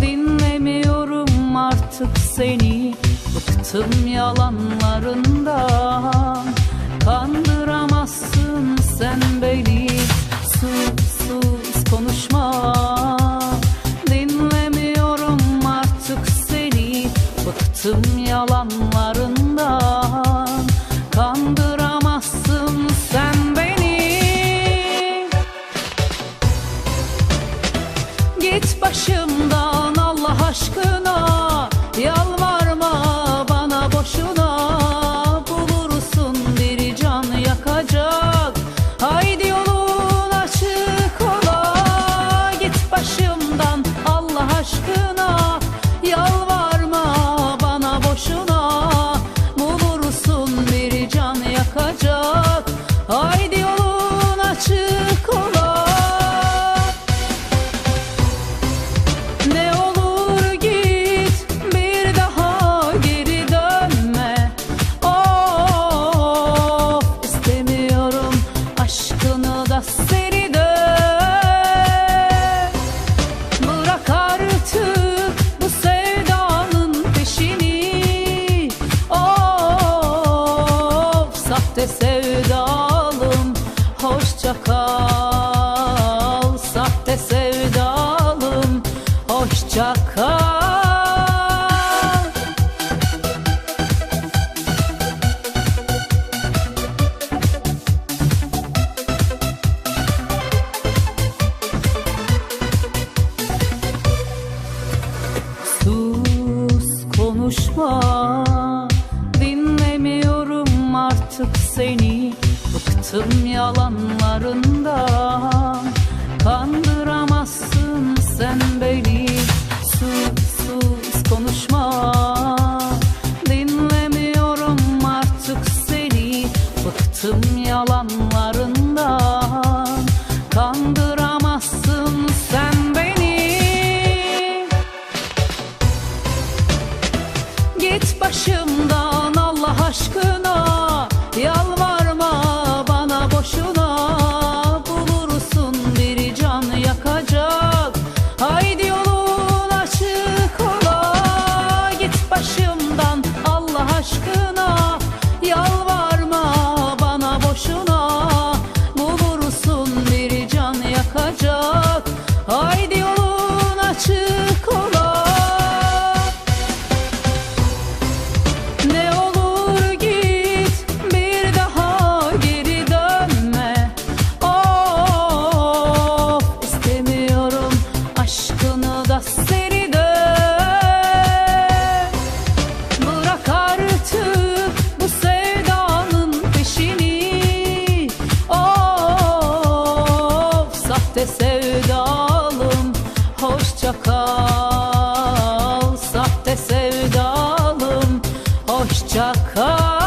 Dinlemiyorum artık seni. Bıktım yalanlarından. Kandıramazsın sen beni. Sus sus konuşma. Dinlemiyorum artık seni. Bıktım yalanlarından Allah Sahte sevdalım hoşça kal. Sahte sevdalım hoşça kal. Sus konuşma artık seni Bıktım yalanlarından. Kandıramazsın sen beni Sus sus konuşma. Dinlemiyorum artık seni Bıktım yalanlarından. Kandıramazsın sen beni. Git başımdan Sahte sevdalım. Hoşça kal Sahte sevdalım. Hoşça kal